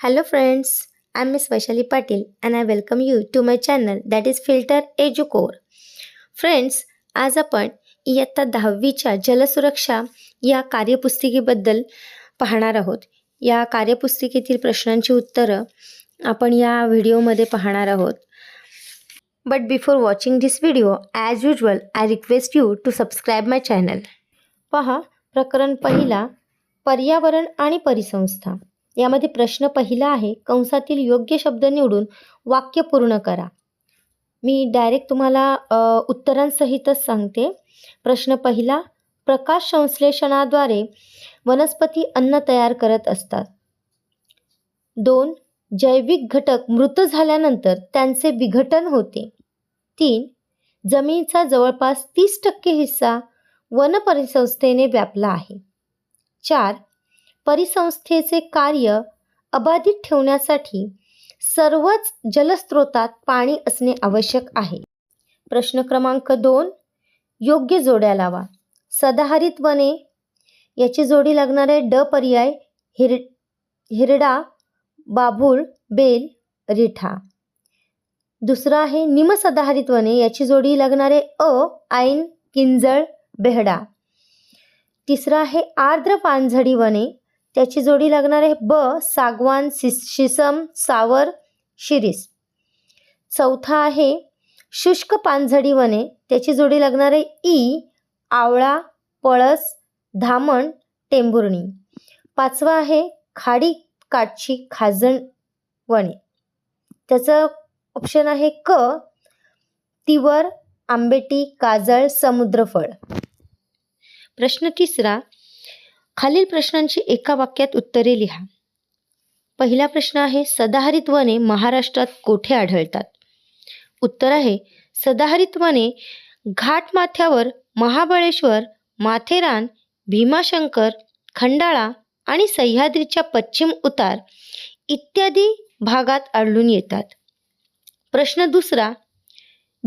Hello friends I am Miss Vaishali Patil and I welcome you to my channel that is filter Educore friends आज आपण इयत्ता दहावीच्या जलसुरक्षा या कार्यपुस्तिकेबद्दल पाहणार आहोत. या कार्यपुस्तिकेतील प्रश्नांची उत्तरं आपण या व्हिडिओमध्ये पाहणार आहोत. But before watching this video as usual I request you to subscribe my channel पहा प्रकरण पहिला पर्यावरण आणि परिसंस्था. यामध्ये प्रश्न पहिला आहे कंसातील योग्य शब्द निवडून वाक्य पूर्ण करा. मी डायरेक्ट तुम्हाला उत्तरांसहितच सांगते. प्रश्न पहिला प्रकाश संश्लेषणाद्वारे वनस्पती अन्न तयार करत असतात. दोन जैविक घटक मृत झाल्यानंतर त्यांचे विघटन होते. तीन जमिनीचा जवळपास तीस टक्के हिस्सा वनपरिसंस्थेने व्यापला आहे. चार परिसंस्थेचे कार्य अबाधित ठेवण्यासाठी सर्वच जलस्रोतात पाणी असणे आवश्यक आहे. प्रश्न क्रमांक दोन योग्य जोड्या लावा. सदाहरित वने याची जोडी लागणारे ड पर्याय हिर हिरडा बाभूळ बेल रिठा. दुसरं आहे निमसदाहरित वने याची जोडी लागणारे अ ऐन किंजळ बेहडा. तिसरं आहे आर्द्र पानझडी वने त्याची जोडी लागणार आहे ब सागवान सिस शिसम सावर शिरीस चौथा आहे शुष्क पानझडी वने. त्याची जोडी लागणार आहे ई आवळा पळस धामण टेंभुर्णी. पाचवा आहे खाडी काठची खाजण वने. त्याचं ऑप्शन आहे क तिवर आंबेटी काजळ समुद्रफळ. प्रश्न तिसरा खालील प्रश्नांची एका वाक्यात उत्तरे लिहा. पहिला प्रश्न आहे सदाहरित वने महाराष्ट्रात कोठे आढळतात? उत्तर आहे सदाहरित वने घाटमाथ्यावर महाबळेश्वर माथेरान भीमाशंकर खंडाळा आणि सह्याद्रीच्या पश्चिम उतार इत्यादी भागात आढळून येतात. प्रश्न दुसरा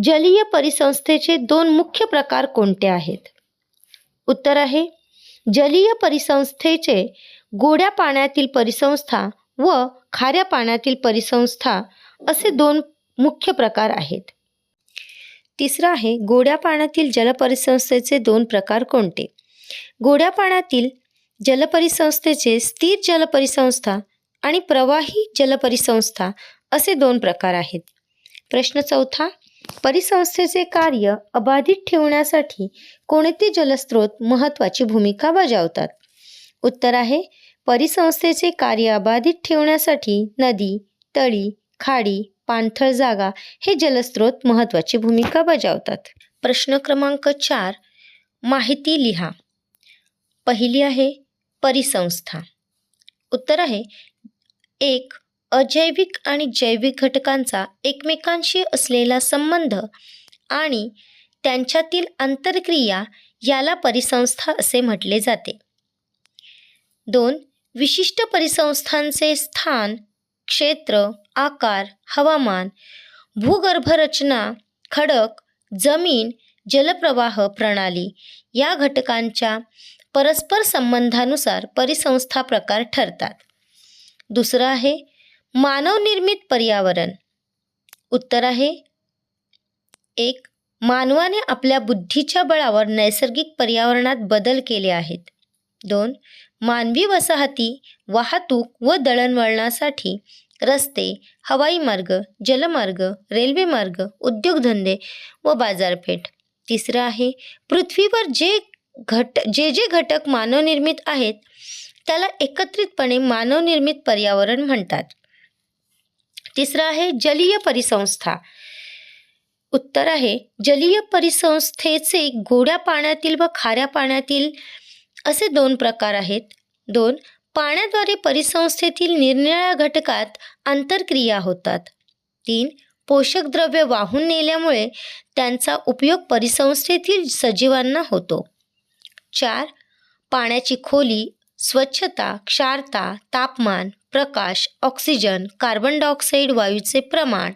जलीय परिसंस्थेचे दोन मुख्य प्रकार कोणते आहेत? उत्तर आहे जलीय परिसंस्थेचे गोड्या पाण्यातील परिसंस्था व खाऱ्या पाण्यातील परिसंस्था असे दोन मुख्य प्रकार आहेत. तिसरं आहे गोड्या पाण्यातील जलपरिसंस्थेचे दोन प्रकार कोणते? गोड्या पाण्यातील जलपरिसंस्थेचे स्थिर जलपरिसंस्था आणि प्रवाही जलपरिसंस्था असे दोन प्रकार आहेत. प्रश्न चौथा परिसंस्थेचे कार्य अबाधित ठेवण्यासाठी कोणते जलस्रोत महत्त्वाची भूमिका बजावतात? उत्तर आहे परिसंस्थेचे कार्य अबाधित ठेवण्यासाठी नदी तळी खाडी पाणथळ जागा हे जलस्रोत महत्त्वाची भूमिका बजावतात. प्रश्न क्रमांक चार माहिती लिहा. पहिली आहे परिसंस्था. उत्तर आहे एक अजैविक आणि जैविक घटकांचा एकमेकांशी असलेला संबंध आणि त्यांच्यातील आंतरक्रिया याला परिसंस्था असे म्हटले जाते. दोन विशिष्ट परिसंस्थांचे स्थान क्षेत्र आकार हवामान भूगर्भरचना खडक जमीन जलप्रवाह प्रणाली या घटकांच्या परस्पर संबंधानुसार परिसंस्था प्रकार ठरतात. दुसरं आहे मानवनिर्मित पर्यावरण. उत्तर आहे एक मानवाने आपल्या बुद्धीच्या बळावर नैसर्गिक पर्यावरणात बदल केले आहेत. दोन मानवी वसाहती वाहतूक व दळणवळणासाठी रस्ते हवाई मार्ग जलमार्ग रेल्वे मार्ग उद्योगधंदे व बाजारपेठ. तिसरं आहे पृथ्वीवर जे घट जे जे घटक मानवनिर्मित आहेत त्याला एकत्रितपणे मानवनिर्मित पर्यावरण म्हणतात. तिसरं आहे जलीय परिसंस्था. उत्तर आहे जलीय परिसंस्थेचे गोड्या पाण्यातील व खाऱ्या पाण्यातील असे दोन प्रकार आहेत. दोन पाण्याद्वारे परिसंस्थेतील निरनिराळ्या घटकात आंतरक्रिया होतात. तीन पोषक द्रव्य वाहून नेल्यामुळे त्यांचा उपयोग परिसंस्थेतील सजीवांना होतो. चार पाण्याची खोली स्वच्छता क्षारता तापमान प्रकाश ऑक्सिजन कार्बन डायऑक्साईड वायूचे प्रमाण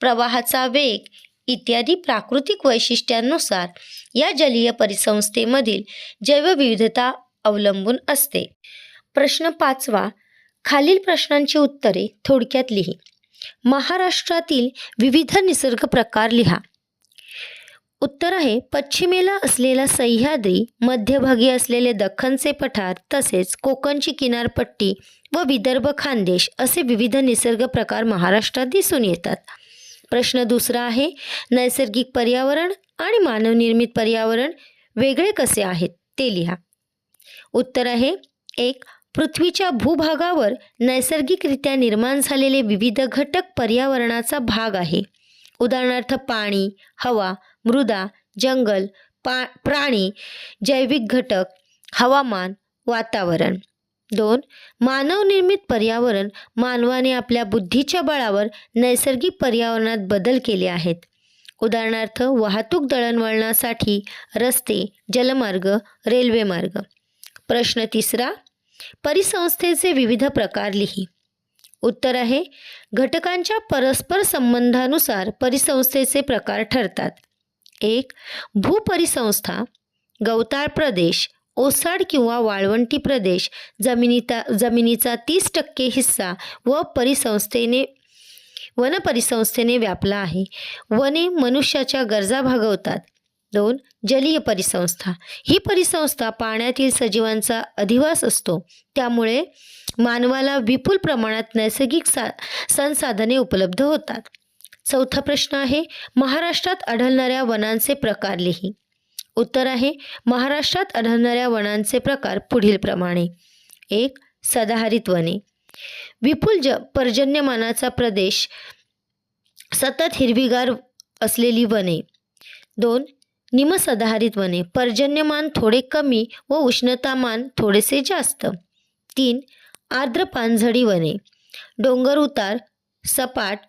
प्रवाहाचा वेग इत्यादी प्राकृतिक वैशिष्ट्यांनुसार या जलीय परिसंस्थेमधील जैवविविधता अवलंबून असते. प्रश्न पाचवा. खालील प्रश्नांची उत्तरे थोडक्यात लिही. महाराष्ट्रातील विविध निसर्ग प्रकार लिहा. उत्तर आहे पश्चिमेला असलेला सह्याद्री मध्यभागी असलेले दख्खनचे पठार तसेच कोकणची किनारपट्टी व विदर्भ खानदेश असे विविध निसर्ग प्रकार महाराष्ट्रात दिसून येतात. प्रश्न दुसरा आहे नैसर्गिक पर्यावरण आणि मानवनिर्मित पर्यावरण वेगळे कसे आहेत ते लिहा. उत्तर आहे एक पृथ्वीच्या भूभागावर नैसर्गिकरित्या निर्माण झालेले विविध घटक पर्यावरणाचा भाग आहे. उदाहरणार्थ पाणी हवा मृदा जंगल पा प्राणी जैविक घटक हवामान वातावरण. दोन मानवनिर्मित पर्यावरण मानवाने आपल्या बुद्धीच्या बळावर नैसर्गिक पर्यावरणात बदल केले आहेत. उदाहरणार्थ वाहतूक दळणवळणासाठी रस्ते जलमार्ग रेल्वे मार्ग प्रश्न तिसरा परिसंस्थेचे विविध प्रकार लिही. उत्तर आहे. घटकांच्या परस्पर संबंधानुसार परिसंस्थेचे प्रकार ठरतात. एक भूपरिसंस्था गवताळ प्रदेश ओसाड किंवा वाळवंटी प्रदेश जमिनीता जमिनीचा तीस टक्के हिस्सा व परिसंस्थेने वनपरिसंस्थेने व्यापला आहे. वने मनुष्याच्या गरजा भागवतात. दोन जलीय परिसंस्था. ही परिसंस्था पाण्यातील सजीवांचा अधिवास असतो. त्यामुळे मानवाला विपुल प्रमाणात नैसर्गिक सा संसाधने उपलब्ध होतात. चौथा प्रश्न आहे महाराष्ट्रात आढळणाऱ्या वनांचे प्रकार लिही. उत्तर आहे महाराष्ट्रात आढळणाऱ्या वनांचे प्रकार पुढीलप्रमाणे एक सदाहरित वने. विपुल ज पर्जन्यमानाचा प्रदेश सतत हिरवीगार असलेली वने. दोन निमसदाहरित वने पर्जन्यमान थोडे कमी व उष्णतामान थोडेसे जास्त. तीन आर्द्र पानझडी वने. डोंगर उतार सपाट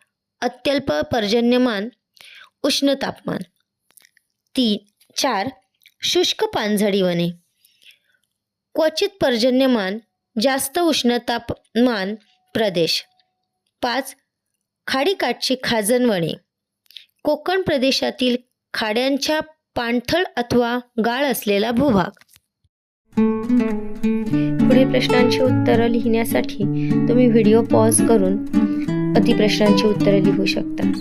अत्यल्प पर्जन्यमान उष्ण तापमान. तीन चार शुष्क पानझडी वने. क्वचित पर्जन्यमान जास्त उष्णतापमान प्रदेश. पाच खाडीकाठची खाजनवणे वने. कोकण प्रदेशातील खाड्यांच्या पाणथळ अथवा गाळ असलेला भूभाग. पुढील प्रश्नांची उत्तरं लिहिण्यासाठी तुम्ही व्हिडिओ पॉज करून अतिप्रश्नांची उत्तरं लिहू शकता.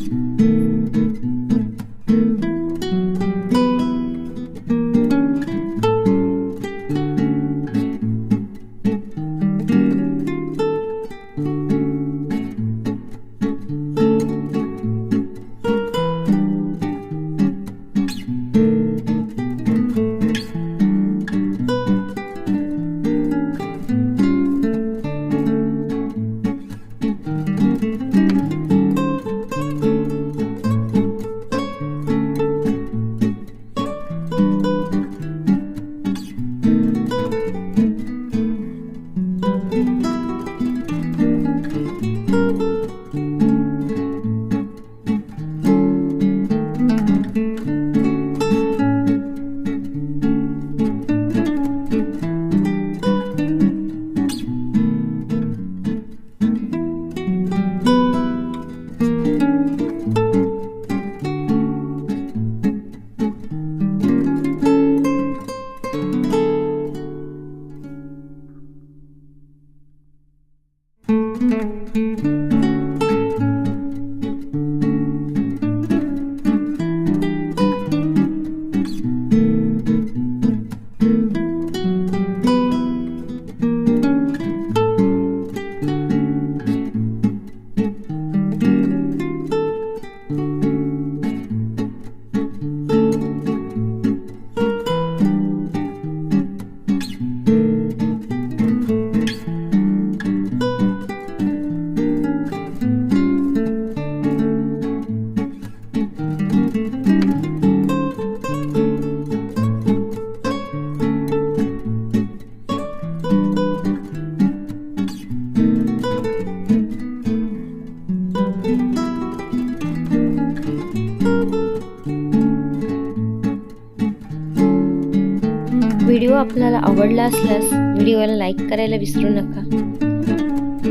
व्हिडिओ आपल्याला आवडला असल्यास व्हिडिओला लाईक करायला विसरू नका.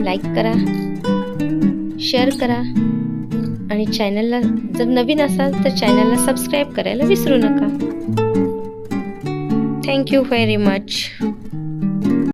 लाईक करा शेअर करा आणि चॅनलला जर नवीन असाल तर चॅनलला सबस्क्राईब करायला विसरू नका. Thank you very much